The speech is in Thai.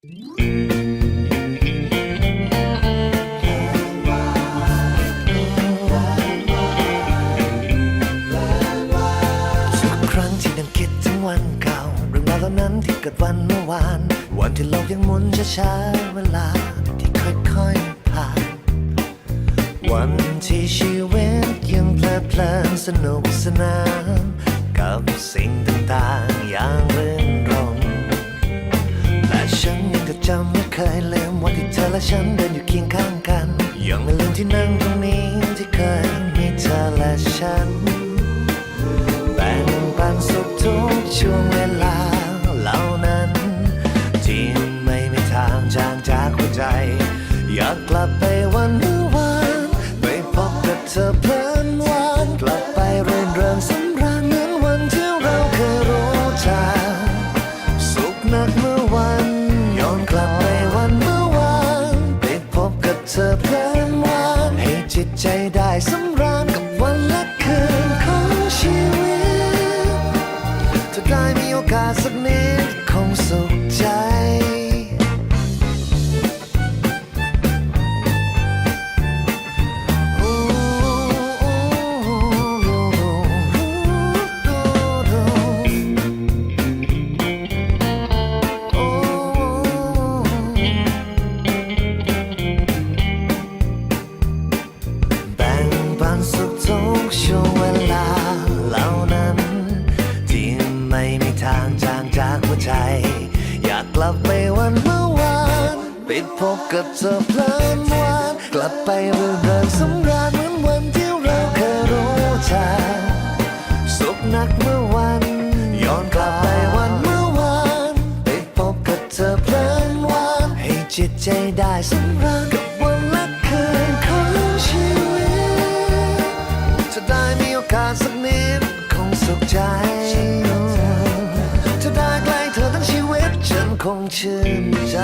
ทุกครั้งที่นั่งคิดถึงวันเก่า เรื่องราวเหล่านั้นที่เกิดวันเมื่อวาน วันที่โลกยังหมุนช้าๆเวลาที่ค่อยๆผ่าน วันที่ชีวิตยังเพลิดเพลินสนุกสนาน กับสิ่งต่างๆอย่างเรื่นรมและ ฉันยังก็จำไม่เคยลืมวันที่เธอและฉันเดินอยู่เคียงข้างกัน ยังไม่ลืมที่นั่งตรงนี้ที่เคยมีเธอและฉันแบ่งปันสุขทุกช่วงเวลาเหล่านั้นที่ไม่มีทางจางจากหัวใจ อยากกลับไปวันเมื่อวานไปพบกับเธอเพลิาได้ หัวใจ อยากกลับไปวันเมื่อวานไปพบกับเธอเพลินหวานกลับไปเรื่นเริงสำราญเหมือนวันที่เราเคยรู้จักสุขนักเมื่อวันย้อนกลับไปวันเมื่อวานไปพบกับเธอเพลินหวานให้จิตใจได้สำราญกับวันและคืนของชีวิตจะได้มีโอกาสสักนิดคงสุขใจ คงชื่นใจ